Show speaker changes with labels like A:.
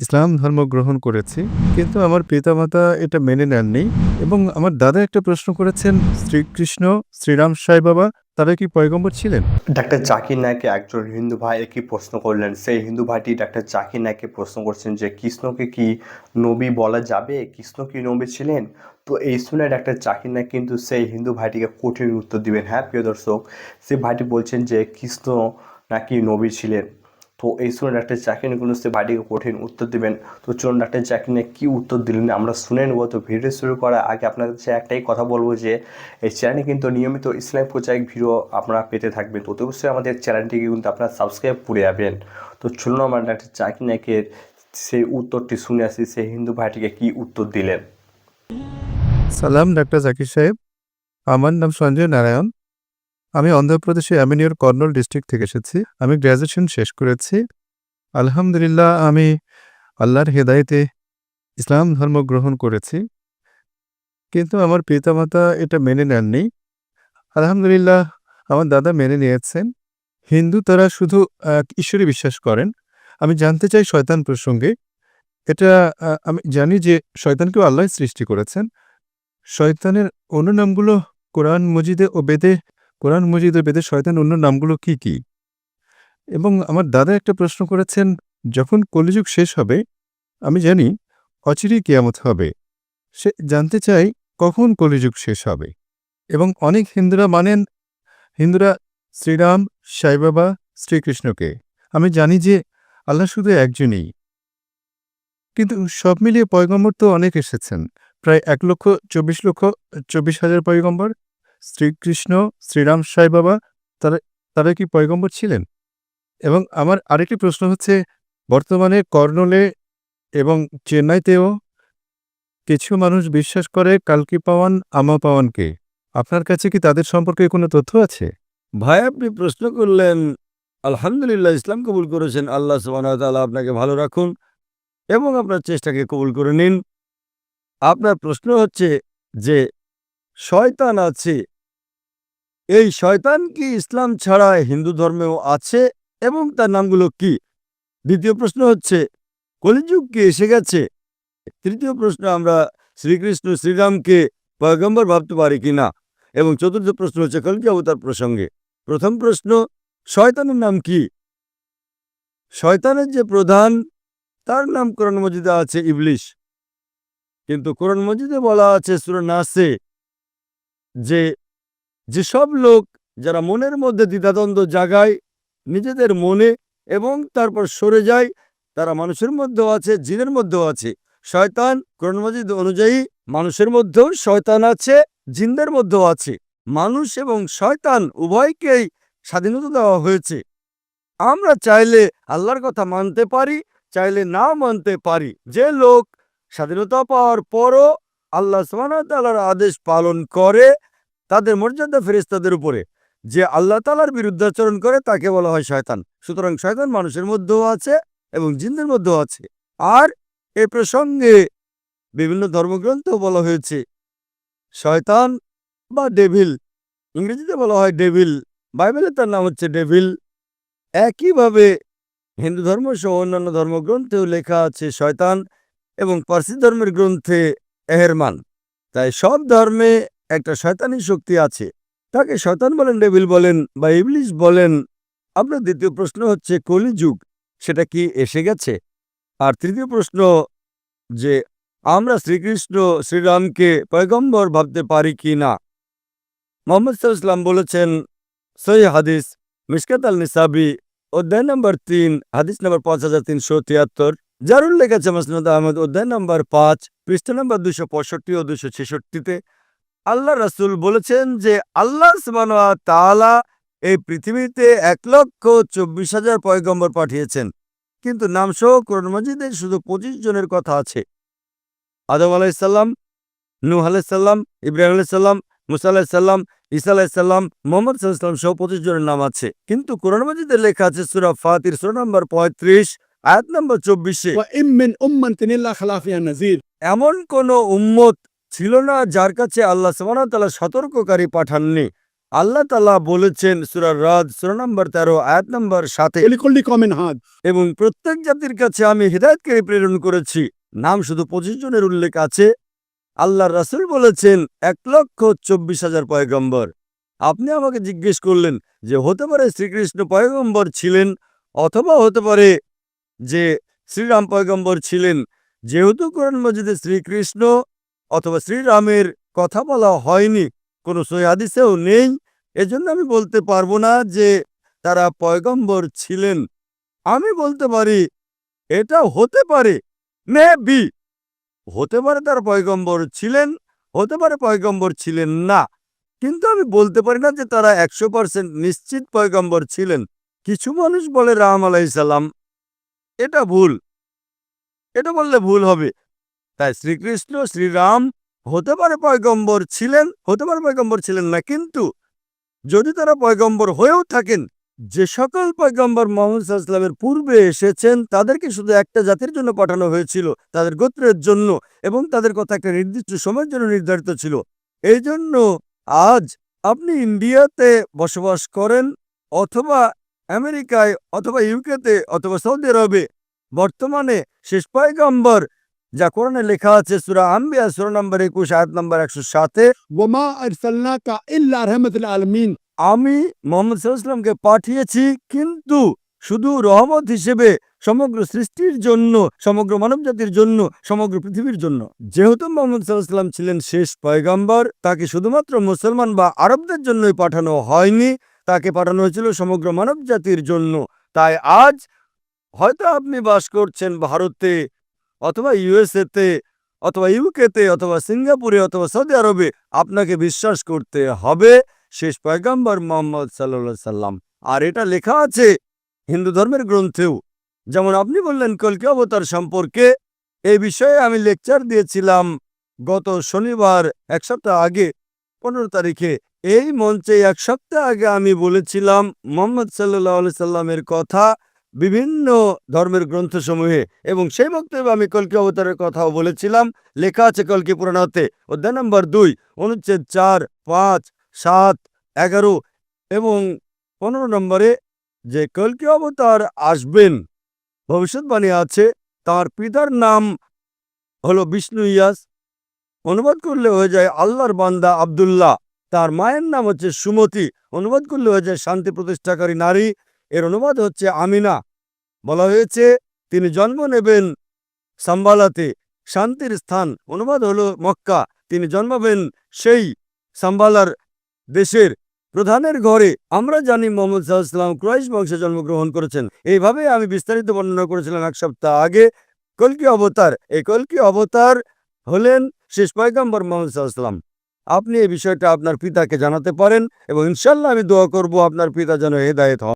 A: ইসলাম ধর্ম গ্রহণ করেছি, কিন্তু আমার পিতামাতা এটা মেনে নেননি এবং আমার দাদা একটা প্রশ্ন করেছেন, শ্রীকৃষ্ণ, শ্রীরাম সাই বাবা, তারা কি পয়গম্বর ছিলেন?
B: ডাক্তার জাকির নায়কে একজন হিন্দু ভাই কি প্রশ্ন করলেন। সেই হিন্দু ভাইটি ডাক্তার জাকির নায়কে প্রশ্ন করছেন যে, কৃষ্ণকে কি নবী বলা যাবে? কৃষ্ণ কি নবী ছিলেন? তো এই শুনে ডাক্তার জাকির নায়ক কিন্তু সেই হিন্দু ভাইটিকে কঠিন উত্তর দিবেন। হ্যাঁ প্রিয় দর্শক, সেই ভাইটি বলছেন যে, কৃষ্ণ নাকি নবী ছিলেন? তো এই শুনে ডাক্তারের কিন্তু সেই ভাইটিকে কঠিন উত্তর দেবেন। তো চলুন ডাক্তার জাকির নায়ক কী উত্তর দিলেন আমরা শুনে নেব। তো ভিডিও শুরু করার আগে আপনাদের কাছে একটাই কথা বলব যে, এই চ্যানেলে কিন্তু নিয়মিত ইসলাম প্রচারিক ভিডিও আপনারা পেতে থাকবেন। তো অবশ্যই আমাদের চ্যানেলটিকে কিন্তু আপনারা সাবস্ক্রাইব করে যাবেন। তো চলুন আমরা ডাক্তার জাকির নায়কের সেই উত্তরটি শুনে আসি, সেই হিন্দু ভাইটিকে কী উত্তর দিলেন?
A: সালাম ডাক্তার জাকির সাহেব। আমার নাম সঞ্জয় নারায়ণ। আমি অন্ধ্রপ্রদেশে অ্যামিনিয়র কর্নল ডিস্ট্রিক্ট থেকে এসেছি। আমি গ্র্যাজুয়েশন শেষ করেছি। আলহামদুলিল্লাহ, আমি আল্লাহর হেদায়েতে ইসলাম ধর্ম গ্রহণ করেছি। কিন্তু আমার পিতামাতা এটা মেনে নেননি। আলহামদুলিল্লাহ, আমার দাদা মেনে নিয়েছেন। হিন্দু তারা শুধু ঈশ্বরে বিশ্বাস করেন। আমি জানতে চাই শয়তান প্রসঙ্গে। এটা আমি জানি যে শয়তানকেও আল্লাহ সৃষ্টি করেছেন। শয়তানের অন্য নামগুলো কোরআন, মজিদে ও বেদে কোরআন মজিদ ও বেদে শয়তান অন্য নামগুলো কি কি? এবং আমার দাদা একটা প্রশ্ন করেছেন, যখন কলিযুগ শেষ হবে, আমি জানি অচিরেই কিয়ামত হবে। সে জানতে চাই কখন কলিযুগ শেষ হবে। এবং অনেক হিন্দুরা মানেন, হিন্দুরা শ্রীরাম সাইবাবা শ্রীকৃষ্ণকে। আমি জানি যে আল্লাহ শুধু একজনই। কিন্তু সব মিলিয়ে পয়গম্বর তো অনেক এসেছেন। প্রায় এক লক্ষ, চব্বিশ লক্ষ, চব্বিশ হাজার পয়গম্বর। শ্রীকৃষ্ণ, শ্রীরাম সাই বাবা, তারা তারা কি পয়গম্বর ছিলেন? এবং আমার আরেকটি প্রশ্ন হচ্ছে, বর্তমানে কর্নলে এবং চেন্নাইতেও কিছু মানুষ বিশ্বাস করে কালকি পাওয়ান, আমা পাওয়ানকে। আপনার কাছে কি তাদের সম্পর্কে কোনো তথ্য আছে?
C: ভাই, আপনি প্রশ্ন করলেন, আলহামদুলিল্লাহ, ইসলাম কবুল করেছেন। আল্লাহ সুবাহতাল্লাহ আপনাকে ভালো রাখুন এবং আপনার চেষ্টাকে কবুল করে নিন। আপনার প্রশ্ন হচ্ছে যে শয়তান আছে। এই শয়তান কি ইসলাম ছাড়া হিন্দু ধর্মেও আছে এবং তার নামগুলো কি? দ্বিতীয় প্রশ্ন হচ্ছে, কলিযুগ কি এসে গেছে? তৃতীয় প্রশ্ন, আমরা শ্রীকৃষ্ণ শ্রীরামকে পয়গম্বর ভাবতে পারি কি না এবং চতুর্থ প্রশ্ন হচ্ছে, কলকি অবতার প্রসঙ্গে। প্রথম প্রশ্ন, শয়তানের নাম কি? শয়তানের যে প্রধান, তার নাম কোরআন মজিদে আছে ইবলিশ। কিন্তু কোরআন মজিদে বলা আছে সুর নাসে। যে যেসব লোক যারা মনের মধ্যে দ্বিধাদ্বন্দ্ব জাগায়, নিজেদের মনে এবং তারপর সরে যায়, তারা মানুষের মধ্যেও আছে, জিনের মধ্যেও আছে। শয়তান কোরআন মজিদ অনুযায়ী মানুষের মধ্যেও শয়তান আছে, জিনদের মধ্যেও আছে। মানুষ এবং শয়তান উভয়কেই স্বাধীনতা দেওয়া হয়েছে। আমরা চাইলে আল্লাহর কথা মানতে পারি, চাইলে না মানতে পারি। যে লোক স্বাধীনতা পাওয়ার পরও আল্লাহ সুবহানাহু আদেশ পালন করে তাদের মর্যাদা ফেরেশতাদের উপরে। যে আল্লাহ তালার বিরুদ্ধাচরণ করে তাকে বলা হয় শয়তান। সুতরাং শয়তান মানুষের মধ্যেও আছে এবং জিন্দের মধ্যেও আছে। আর এ প্রসঙ্গে বিভিন্ন ধর্মগ্রন্থেও বলা হয়েছে, শয়তান বা ডেভিল, ইংরেজিতে বলা হয় ডেভিল, বাইবেলে তার নাম হচ্ছে ডেভিল। একইভাবে হিন্দু ধর্ম সহ অন্যান্য ধর্মগ্রন্থেও লেখা আছে শয়তান এবং পার্সি ধর্মের গ্রন্থে এহেরমান। তাই সব ধর্মে একটা শয়তানি শক্তি আছে। তাকে শয়তান বলেন, ডেভিল বলেন বা ইবলিশ বলেন। আপনার দ্বিতীয় প্রশ্ন হচ্ছে, কলিযুগ, সেটা কি এসে গেছে? আর তৃতীয় প্রশ্ন, যে আমরা শ্রীকৃষ্ণ শ্রীরামকে পয়গম্বর ভাবতে পারি কি না? মোহাম্মদ সাল্লাম বলেছেন, সহি হাদিস মিসকাত আল নিসাবি অধ্যায় নম্বর তিন, হাদিস নম্বর পাঁচ হাজার তিনশো তিয়াত্তর। যার উল্লেখ আছে মাসনুদ আহমদ, অধ্যায় নম্বর পাঁচ, পৃষ্ঠা নম্বর দুশো পঁয়ষট্টি ও দুশো ছেষট্টিতে। আল্লাহ রাসূল বলেছেন যে আল্লাহ তাআলা এই পৃথিবীতে এক লক্ষ চব্বিশ হাজার পয়গম্বর পাঠিয়েছেন। কিন্তু নামসহ কোরআন মজিদে শুধু পঁচিশ জনের কথা আছে। আদম আলাইসাল্লাম নূহ আলাইসাল্লাম ইব্রাহিম আলাইসাল্লাম মুসা আলাইসাল্লাম ঈসা আলাইসাল্লাম মোহাম্মদ সাল্লাম সহ পঁচিশ জনের নাম আছে। কিন্তু কোরআন মজিদের লেখা আছে সুরা ফাতির, সুরা নম্বর পঁয়ত্রিশ। আয়াত নম্বর চব্বিশে এমন কোন উম্মত ছিল না যার কাছে আল্লাহ সোমানতালা সতর্ককারী পাঠাননি। আল্লাহ তালা বলেছেন সুরার রাজ সুর নম্বর তেরো আয়াত নম্বর সাথে এবং প্রত্যেক জাতির কাছে আমি হৃদায়তকারী প্রেরণ করেছি। নাম শুধু পঁচিশ জনের উল্লেখ আছে। আল্লাহ রাসুল বলেছেন এক লক্ষ চব্বিশ হাজার পয়গম্বর। আপনি আমাকে জিজ্ঞেস করলেন যে হতে পারে শ্রীকৃষ্ণ পয়গম্বর ছিলেন অথবা হতে পারে যে শ্রীরাম পয়গম্বর ছিলেন, যেহেতু কোরআন মজিদে শ্রীকৃষ্ণ অথবা শ্রীরামের কথা বলা হয়নি, কোনো সৈহাদিসেও নেই, এজন্য আমি বলতে পারব না যে তারা পয়গম্বর ছিলেন। আমি বলতে পারি, এটা হতে পারে, মে বি, হতে পারে তার পয়গম্বর ছিলেন, হতে পারে পয়গম্বর ছিলেন না। কিন্তু আমি বলতে পারি না যে তারা একশো পার্সেন্ট নিশ্চিত পয়গম্বর ছিলেন। কিছু মানুষ বলে রাম আলাইসাল্লাম এটা ভুল। এটা বললে ভুল হবে। তাই শ্রীকৃষ্ণ, শ্রীরাম হতে পারে পয়গম্বর ছিলেন, হতে পারে পয়গম্বর ছিলেন না, কিন্তু যদি তারা পয়গম্বর হয়েও থাকেন, যে সকল পয়গম্বর মোহাম্মদ সাল্লামের পূর্বে এসেছেন, তাদেরকে শুধু একটা জাতির জন্য পাঠানো হয়েছিল, তাদের গোত্রের জন্য, এবং তাদের কথা একটা নির্দিষ্ট সময়ের জন্য নির্ধারিত ছিল। এই জন্য আজ আপনি ইন্ডিয়াতে বসবাস করেন, অথবা আমেরিকায় অথবা ইউকেতে অথবা সৌদি আরবে বর্তমানে শেষ পয়গম্বর যা কোরআনে লেখা আছে সুরা আম্বিয়া সুরা নম্বর একুশ আয়াত নম্বর একশো সাতে।
D: আলমিন।
C: আমি মোহাম্মদ সাল্লামকে পাঠিয়েছি কিন্তু শুধু রহমত হিসেবে সমগ্র সৃষ্টির জন্য সমগ্র মানব জাতির জন্য সমগ্র পৃথিবীর জন্য। যেহেতু মোহাম্মদ সাল্লাহাম ছিলেন শেষ পয়গাম্বর তাকে শুধুমাত্র মুসলমান বা আরবদের জন্যই পাঠানো হয়নি। তাকে পাঠানো হয়েছিল সমগ্র মানব জাতির জন্য। তাই আজ হয়তো আপনি বাস করছেন ভারতে, অথবা ইউএসএতে, অথবা ইউকেতে, অথবা সিঙ্গাপুরে, অথবা সৌদি আরবে। আপনাকে বিশ্বাস করতে হবে। শেষ পয়গাম্বর মোহাম্মদ সাল্লা সাল্লাম। আর এটা লেখা আছে হিন্দু ধর্মের গ্রন্থেও। যেমন আপনি বললেন কলকি অবতার সম্পর্কে। এই বিষয়ে আমি লেকচার দিয়েছিলাম গত শনিবার, এক সপ্তাহ আগে, পনেরো তারিখে। এই মঞ্চে এক সপ্তাহ আগে আমি বলেছিলাম, মোহাম্মদ সাল্লাহ সাল্লামের কথা বিভিন্ন ধর্মের গ্রন্থসমূহে এবং সেই বক্তব্যে আমি কলকি অবতারের কথাও বলেছিলাম। লেখা আছে কলকি পুরাণতে অধ্যায় নম্বর দুই, অনুচ্ছেদ চার, পাঁচ, সাত, এগারো এবং পনেরো নম্বরে যে কলকি অবতার আসবেন, ভবিষ্যৎবাণী আছে, তার পিতার নাম হলো বিষ্ণু ইয়াস অনুবাদ করলে হয়ে যায় আল্লাহর বান্দা আব্দুল্লাহ। তার মায়ের নাম হচ্ছে সুমতি। অনুবাদ করলে হয়ে যায় শান্তি প্রতিষ্ঠাকারী নারী। এর অনুবাদ হচ্ছে আমিনা। বলা হয়েছে, তিনি জন্ম নেবেন সাম্বালাতে, শান্তির স্থান। অনুবাদ হলো মক্কা। তিনি জন্মাবেন সেই সাম্বালার দেশের প্রধানের ঘরে। আমরা জানি মোহাম্মদ সাল্লাম ক্রাইশ বংশে জন্মগ্রহণ করেছেন। এইভাবে আমি বিস্তারিত বর্ণনা করেছিলাম এক সপ্তাহ আগে। কলকি অবতার। এই কলকি অবতার হলেন শেষ পয়গম্বর মোহাম্মদ সাল্লাম আপনি এই বিষয়টা আপনার পিতাকে জানাতে পারেন এবং ইনশাল্লাহ আমি দোয়া করব আপনার পিতা যেন হেদায়েত হন।